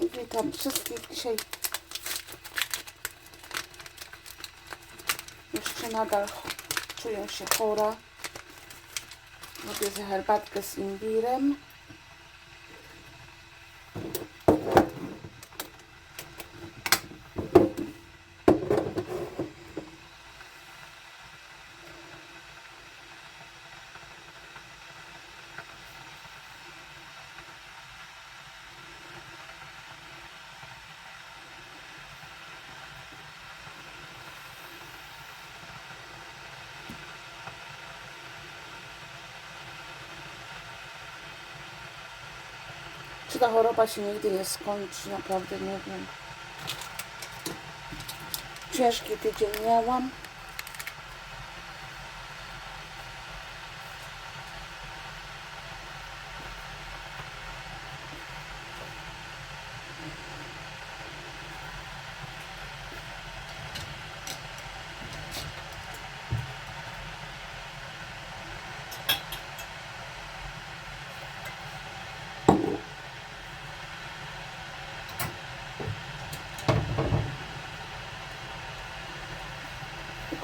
Witam wszystkich dzisiaj. Jeszcze nadal czuję się chora. Robię herbatkę z imbirem. Czy ta choroba się nigdy nie skończy? Naprawdę nie wiem. Ciężki tydzień miałam.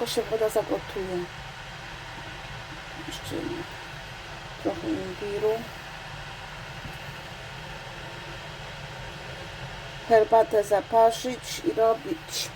Się woda zagotuje. Jeszcze trochę imbiru. Herbatę zaparzyć i robić.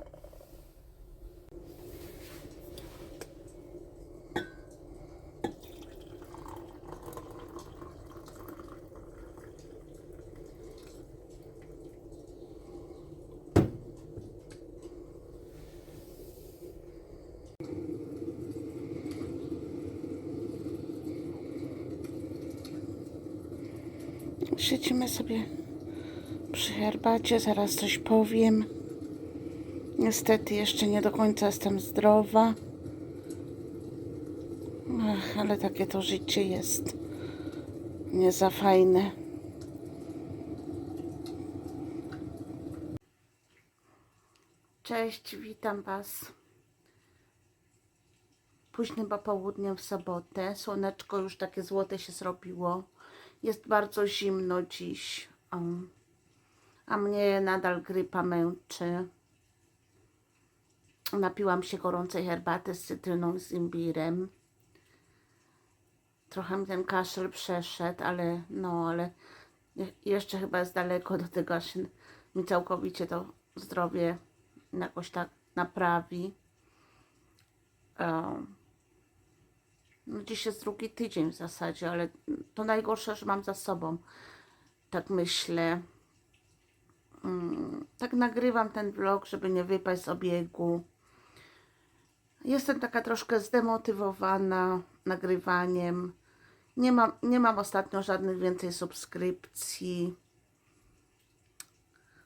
Siedzimy sobie przy herbacie, zaraz coś powiem. Niestety jeszcze nie do końca jestem zdrowa. Ach, ale takie to życie jest nie za fajne. Cześć, witam Was. Późnym popołudniem w sobotę. Słoneczko już takie złote się zrobiło. Jest bardzo zimno dziś. O. A mnie nadal grypa męczy. Napiłam się gorącej herbaty z cytryną, z imbirem. Trochę mi ten kaszel przeszedł, ale no, ale je- jeszcze chyba jest daleko do tego, aż mi całkowicie to zdrowie jakoś tak naprawi. Um, no dziś jest drugi tydzień w zasadzie, ale to najgorsze, że mam za sobą. Tak myślę. Mm, Tak nagrywam ten vlog, żeby nie wypaść z obiegu. Jestem taka troszkę zdemotywowana nagrywaniem. Nie mam, nie mam ostatnio żadnych więcej subskrypcji.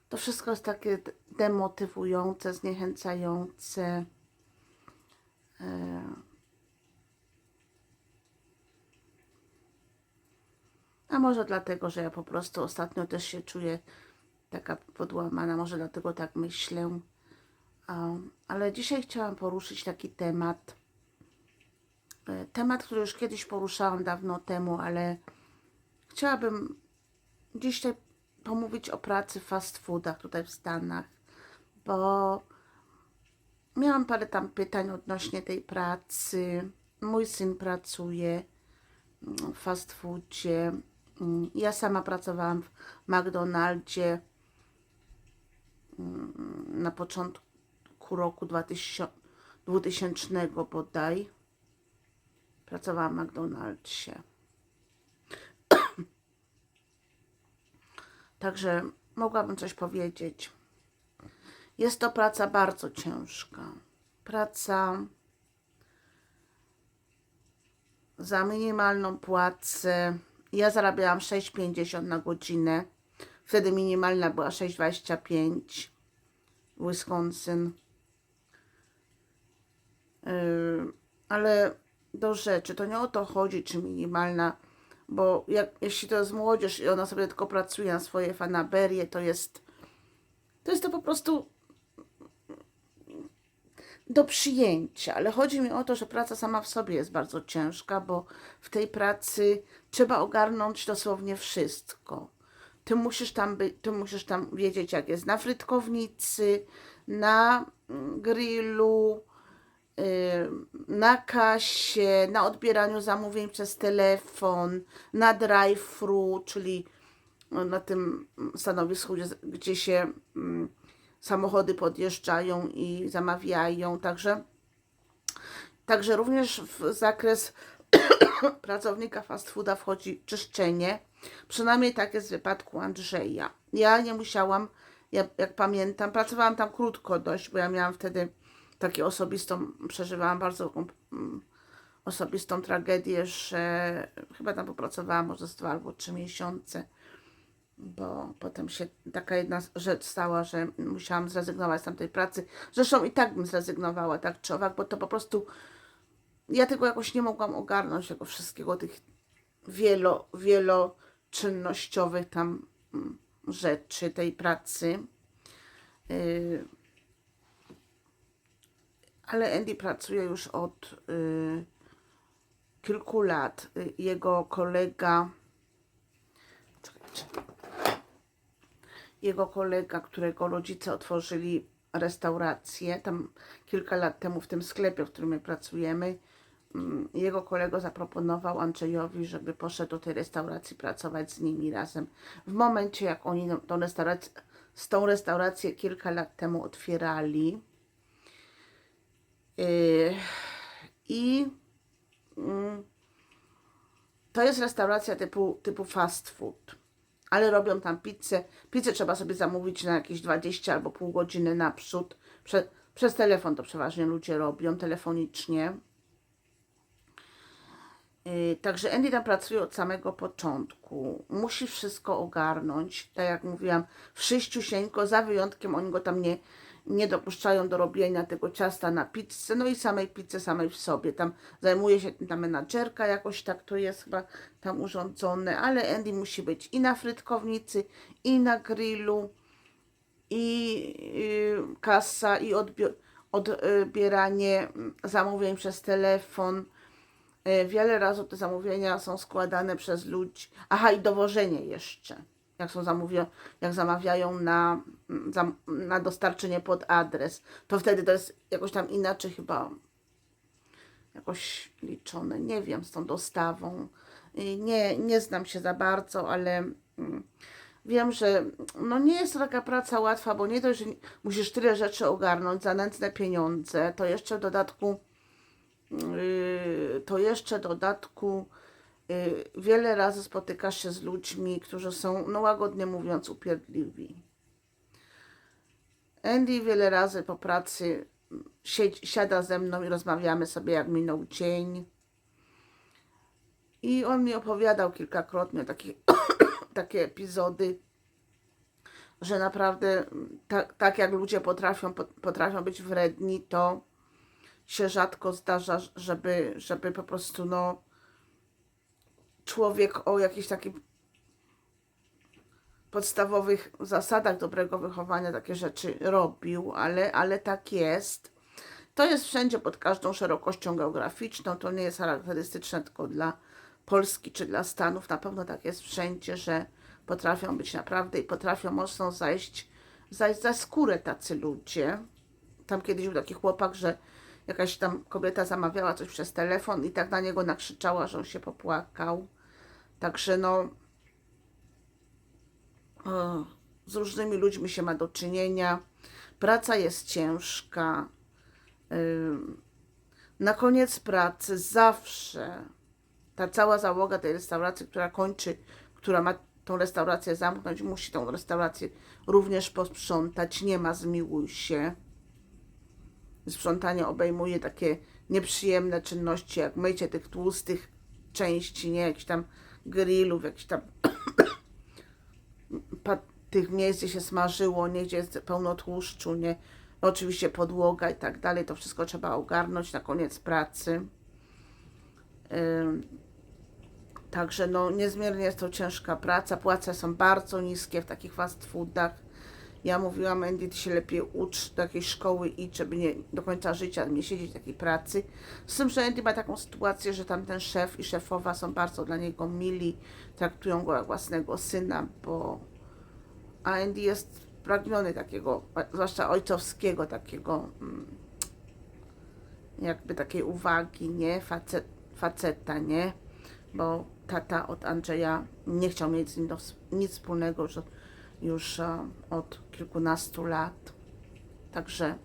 To wszystko jest takie demotywujące, zniechęcające. E, A może dlatego, że ja po prostu ostatnio też się czuję taka podłamana, może dlatego tak myślę. Ale dzisiaj chciałam poruszyć taki temat. E, Temat, który już kiedyś poruszałam dawno temu, ale chciałabym dzisiaj pomówić o pracy fast foodach tutaj w Stanach, bo miałam parę tam pytań odnośnie tej pracy. Mój syn pracuje w fast foodzie. Mm, Ja sama pracowałam w McDonaldzie mm, na początku roku 2000, 2000 bodaj. Pracowałam w McDonald'sie. Także mogłabym coś powiedzieć. Jest to praca bardzo ciężka. Praca za minimalną płacę. Ja zarabiałam 6,50 na godzinę. Wtedy minimalna była 6,25 w Wisconsin. Yy, ale do rzeczy, to nie o to chodzi, czy minimalna, bo jak, jeśli to jest młodzież i ona sobie tylko pracuje na swoje fanaberie, to jest to jest to po prostu do przyjęcia, ale chodzi mi o to, że praca sama w sobie jest bardzo ciężka, bo w tej pracy trzeba ogarnąć dosłownie wszystko. Ty musisz tam być, ty musisz tam wiedzieć, jak jest na frytkownicy, na mm, grillu, yy, na kasie, na odbieraniu zamówień przez telefon, na drive-thru, czyli na tym stanowisku, gdzie, gdzie się mm, samochody podjeżdżają i zamawiają. Także, także również w zakres pracownika fast fooda wchodzi czyszczenie. Przynajmniej tak jest w wypadku Andrzeja. Ja nie musiałam, ja, jak pamiętam, pracowałam tam krótko dość, bo ja miałam wtedy takie osobistą, przeżywałam bardzo mm, osobistą tragedię, że chyba tam popracowałam może z dwa albo trzy miesiące bo potem się taka jedna rzecz stała, że musiałam zrezygnować z tamtej pracy. Zresztą i tak bym zrezygnowała, tak czy owak, bo to po prostu ja tego jakoś nie mogłam ogarnąć, tego wszystkiego, tych wielo, wieloczynnościowych tam mm, rzeczy, tej pracy. Yy, ale Andy pracuje już od yy, kilku lat. Yy, jego kolega czekajcie, jego kolega, którego rodzice otworzyli restaurację, tam kilka lat temu w tym sklepie, w którym my pracujemy, mm, jego kolega zaproponował Andrzejowi, żeby poszedł do tej restauracji pracować z nimi razem. W momencie, jak oni tą restaurację, z tą restaurację kilka lat temu otwierali yy, i yy, to jest restauracja typu, typu fast food ale robią tam pizzę. Pizzę trzeba sobie zamówić na jakieś 20 albo pół godziny naprzód. Prze przez telefon to przeważnie ludzie robią, telefonicznie. Yy, także Andy tam pracuje od samego początku. Musi wszystko ogarnąć. Tak jak mówiłam, wszyściusieńko, za wyjątkiem oni go tam nie, nie dopuszczają do robienia tego ciasta na pizzę, no i samej pizzy samej w sobie. Tam zajmuje się ta menadżerka, jakoś tak to jest chyba tam urządzone, ale Andy musi być i na frytkownicy, i na grillu, i yy, kasa, i odbieranie zamówień przez telefon. Yy, wiele razy te zamówienia są składane przez ludzi. Aha, i dowożenie jeszcze jak są zamówione, jak zamawiają na, na dostarczenie pod adres, to wtedy to jest jakoś tam inaczej chyba jakoś liczone. Nie wiem, z tą dostawą. Nie, nie znam się za bardzo, ale mm, wiem, że no nie jest to taka praca łatwa, bo nie dość, że musisz tyle rzeczy ogarnąć za nędzne pieniądze, to jeszcze w dodatku yy, to jeszcze w dodatku wiele razy spotykasz się z ludźmi, którzy są, no łagodnie mówiąc, upierdliwi. Andy wiele razy po pracy siada ze mną i rozmawiamy sobie, jak minął dzień. I on mi opowiadał kilkakrotnie takie, takie epizody, że naprawdę tak, tak jak ludzie potrafią, potrafią być wredni, to się rzadko zdarza, żeby, żeby po prostu no, człowiek o jakichś takich podstawowych zasadach dobrego wychowania takie rzeczy robił, ale, ale tak jest. To jest wszędzie pod każdą szerokością geograficzną. To nie jest charakterystyczne tylko dla Polski czy dla Stanów. Na pewno tak jest wszędzie, że potrafią być naprawdę i potrafią mocno zajść, zajść za skórę tacy ludzie. Tam kiedyś był taki chłopak, że jakaś tam kobieta zamawiała coś przez telefon i tak na niego nakrzyczała, że on się popłakał. Także no, z różnymi ludźmi się ma do czynienia. praca jest ciężka. Ym, Na koniec pracy zawsze ta cała załoga tej restauracji, która kończy, która ma tą restaurację zamknąć, musi tą restaurację również posprzątać. Nie ma zmiłuj się. Sprzątanie obejmuje takie nieprzyjemne czynności, jak mycie tych tłustych części, nie jakichś tam grillów, jakichś tam tych miejsc, gdzie się smażyło, nie gdzie jest pełno tłuszczu, nie. Oczywiście podłoga i tak dalej, to wszystko trzeba ogarnąć na koniec pracy. Także no, niezmiernie jest to ciężka praca. Płace są bardzo niskie w takich fast foodach. Ja mówiłam, Andy, ty się lepiej ucz do jakiejś szkoły i żeby nie do końca życia nie siedzieć w takiej pracy. Z tym, że Andy ma taką sytuację, że tam ten szef i szefowa są bardzo dla niego mili, traktują go jak własnego syna, bo a Andy jest pragniony takiego, zwłaszcza ojcowskiego takiego, mm, jakby takiej uwagi, nie? Facet, faceta, nie? Bo tata od Andrzeja nie chciał mieć z nim do, nic wspólnego już, od- już e, od kilkunastu lat. Także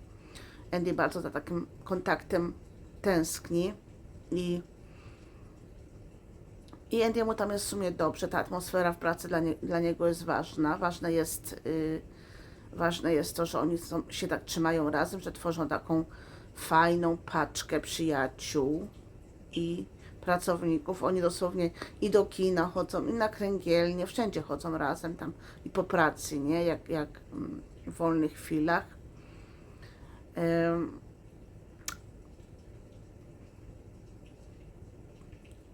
Andy bardzo za takim kontaktem tęskni i i Andy'emu tam jest w sumie dobrze, ta atmosfera w pracy dla, nie, dla niego jest ważna. Ważne jest, y, ważne jest to, że oni są, się tak trzymają razem, że tworzą taką fajną paczkę przyjaciół i pracowników. Oni dosłownie i do kina chodzą, i na kręgielnie, wszędzie chodzą razem tam i po pracy, nie? Jak, jak mm, w wolnych chwilach.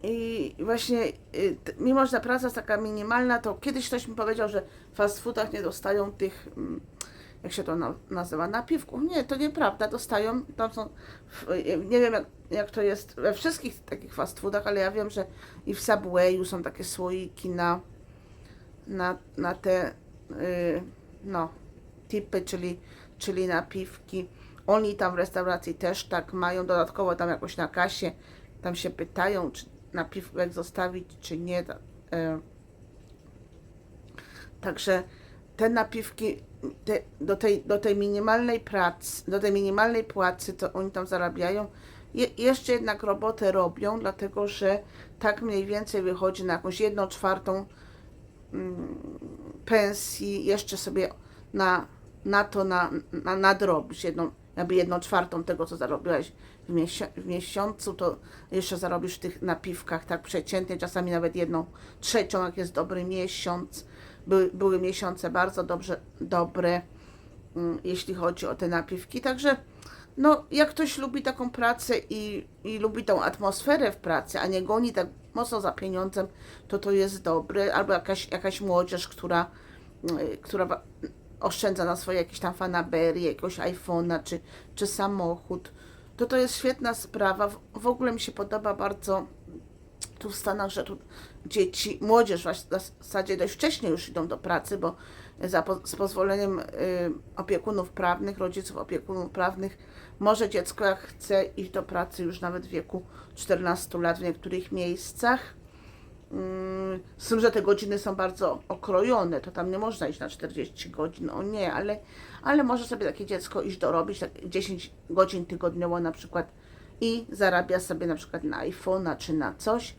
I właśnie, y, mimo że ta praca jest taka minimalna, to kiedyś ktoś mi powiedział, że w fast foodach nie dostają tych, mm, jak się to na, nazywa, napiwków. Nie, to nieprawda, dostają, tam są, nie wiem jak, jak to jest we wszystkich takich fast foodach, ale ja wiem, że i w Subwayu są takie słoiki na, na, na te, y, no, tipy, czyli, czyli napiwki. Oni tam w restauracji też tak mają, dodatkowo tam jakoś na kasie, tam się pytają, czy napiwek zostawić, czy nie. E, Także te napiwki te, do, tej, do tej minimalnej pracy, do tej minimalnej płacy, to oni tam zarabiają, je, jeszcze jednak robotę robią, dlatego że tak mniej więcej wychodzi na jakąś jedną czwartą mm, pensji, jeszcze sobie na, na to na, na, nadrobisz jedną, jakby jedną czwartą tego, co zarobiłeś w, miesi- w miesiącu, to jeszcze zarobisz w tych napiwkach tak przeciętnie, czasami nawet jedną trzecią, jak jest dobry miesiąc. Były, były miesiące bardzo dobrze, dobre, mm, jeśli chodzi o te napiwki. Także no, jak ktoś lubi taką pracę i, i lubi tą atmosferę w pracy, a nie goni tak mocno za pieniądzem, to to jest dobre. Albo jakaś, jakaś młodzież, która, y, która oszczędza na swoje jakieś tam fanaberie, jakiegoś iPhone'a czy, czy samochód, to to jest świetna sprawa. W ogóle mi się podoba bardzo tu w Stanach, że tu dzieci, młodzież w zasadzie dość wcześnie już idą do pracy, bo za, z pozwoleniem y, opiekunów prawnych, rodziców opiekunów prawnych, może dziecko jak chce iść do pracy już nawet w wieku 14 lat w niektórych miejscach. Mm, Z tym, że te godziny są bardzo okrojone, to tam nie można iść na 40 godzin, o nie, ale, ale może sobie takie dziecko iść dorobić tak 10 godzin tygodniowo na przykład i zarabia sobie na przykład na iPhone'a czy na coś.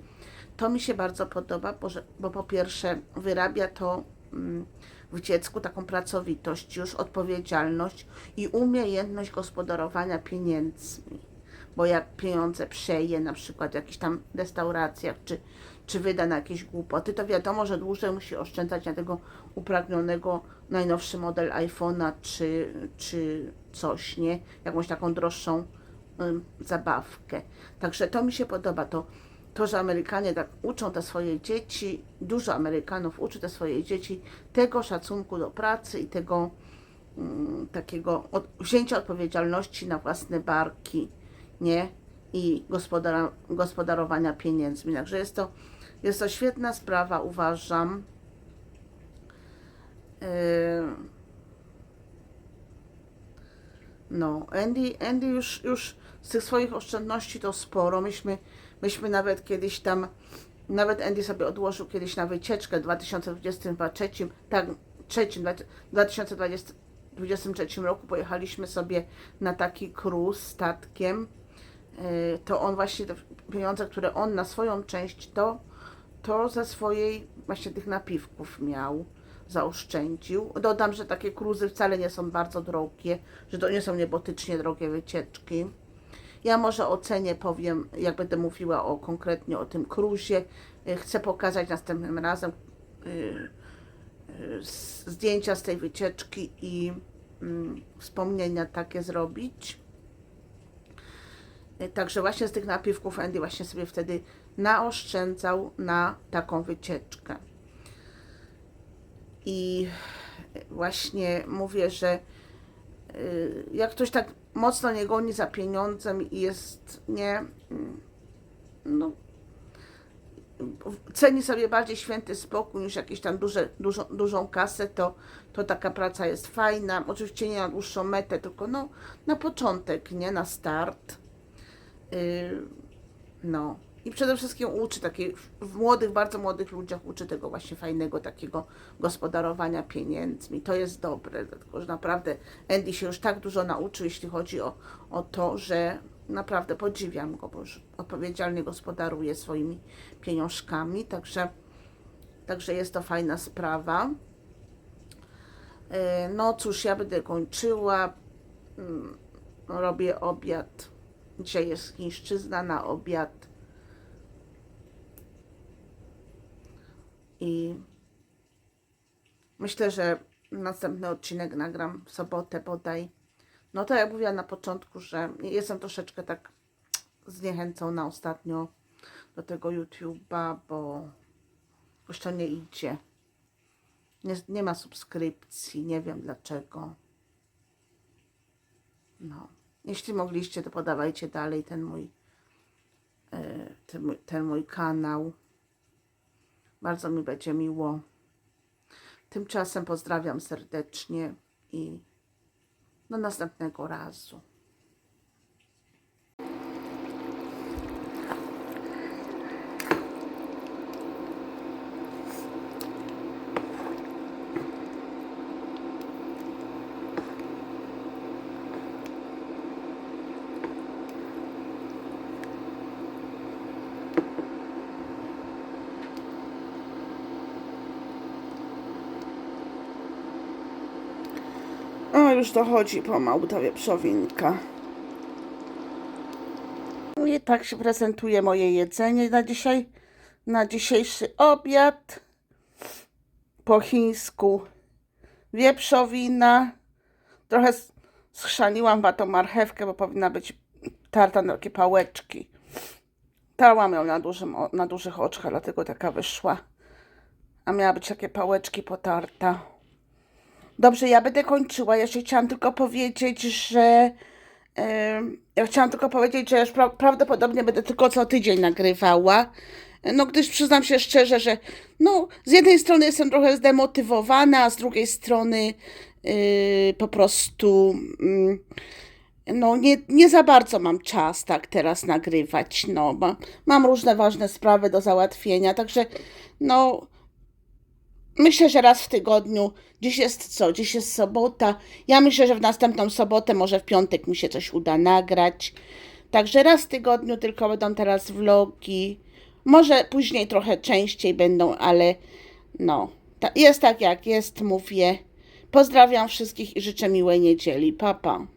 To mi się bardzo podoba, bo, bo po pierwsze wyrabia to mm, w dziecku taką pracowitość, już odpowiedzialność i umiejętność gospodarowania pieniędzmi. Bo jak pieniądze przeje na przykład w jakichś tam restauracjach, czy, czy wyda na jakieś głupoty, to wiadomo, że dłużej musi oszczędzać na tego upragnionego najnowszy model iPhone'a, czy, czy coś, nie? Jakąś taką droższą zabawkę. Także to mi się podoba, to, to, że Amerykanie tak uczą te swoje dzieci, dużo Amerykanów uczy te swoje dzieci tego szacunku do pracy i tego mm, takiego od, wzięcia odpowiedzialności na własne barki, nie? I gospodarowania pieniędzmi. Także jest to, jest to świetna sprawa, uważam. Yy, no, Andy, Andy już, już z tych swoich oszczędności to sporo. Myśmy, myśmy nawet kiedyś tam, nawet Andy sobie odłożył kiedyś na wycieczkę w 2023, tak, trzecim, 2020, 23 roku pojechaliśmy sobie na taki cruise statkiem. Y, To on właśnie te pieniądze, które on na swoją część to, to ze swojej właśnie tych napiwków miał, zaoszczędził. Dodam, że takie cruzy wcale nie są bardzo drogie, że to nie są niebotycznie drogie wycieczki. Ja może o cenie powiem, jak będę mówiła o konkretnie o tym cruzie. Y, Chcę pokazać następnym razem y, y, zdjęcia z tej wycieczki i mm, wspomnienia takie zrobić. Także właśnie z tych napiwków Andy właśnie sobie wtedy naoszczędzał na taką wycieczkę. I właśnie mówię, że jak ktoś tak mocno nie goni za pieniądzem i jest nie, mm, no, ceni sobie bardziej święty spokój niż jakieś tam duże, dużą, dużą kasę, to, to taka praca jest fajna. Oczywiście nie na dłuższą metę, tylko no, na początek, nie na start. Yy, no. I przede wszystkim uczy takiej, w młodych, bardzo młodych ludziach uczy tego właśnie fajnego takiego gospodarowania pieniędzmi. To jest dobre, dlatego że naprawdę Andy się już tak dużo nauczył, jeśli chodzi o, o to, że naprawdę podziwiam go, bo już odpowiedzialnie gospodaruje swoimi pieniążkami, także, także jest to fajna sprawa. Yy, No cóż, ja będę kończyła. Mm, Robię obiad. Dzisiaj jest chińszczyzna na obiad. I myślę, że następny odcinek nagram w sobotę bodaj. No to jak mówiłam na początku, że jestem troszeczkę tak zniechęcona ostatnio do tego YouTube'a, bo już to nie idzie. Nie, nie ma subskrypcji, nie wiem dlaczego. No. Jeśli mogliście, to podawajcie dalej ten mój, e, ten mój, ten mój kanał. Bardzo mi będzie miło. Tymczasem pozdrawiam serdecznie i do następnego razu. O, już dochodzi pomału ta wieprzowinka. No I tak się prezentuje moje jedzenie na dzisiaj, na dzisiejszy obiad. Po chińsku wieprzowina. Trochę schrzaniłam watą marchewkę, bo powinna być tarta na takie pałeczki. Tarłam ją na, dużym, na dużych oczkach, dlatego taka wyszła. A miała być takie pałeczki potarta. Dobrze, ja będę kończyła. Ja się chciałam tylko powiedzieć, że. ja chciałam tylko powiedzieć, że już pra prawdopodobnie będę tylko co tydzień nagrywała. No, gdyż przyznam się szczerze, że no, z jednej strony jestem trochę zdemotywowana, a z drugiej strony yy, po prostu mm, no, nie, nie za bardzo mam czas tak teraz nagrywać. No, ma, mam różne ważne sprawy do załatwienia, także no. Myślę, że raz w tygodniu. Dziś jest co? Dziś jest sobota. Ja myślę, że w następną sobotę, może w piątek mi się coś uda nagrać. Także raz w tygodniu tylko będą teraz vlogi. Może później trochę częściej będą, ale no. Jest tak jak jest, mówię. Pozdrawiam wszystkich i życzę miłej niedzieli. Pa, pa.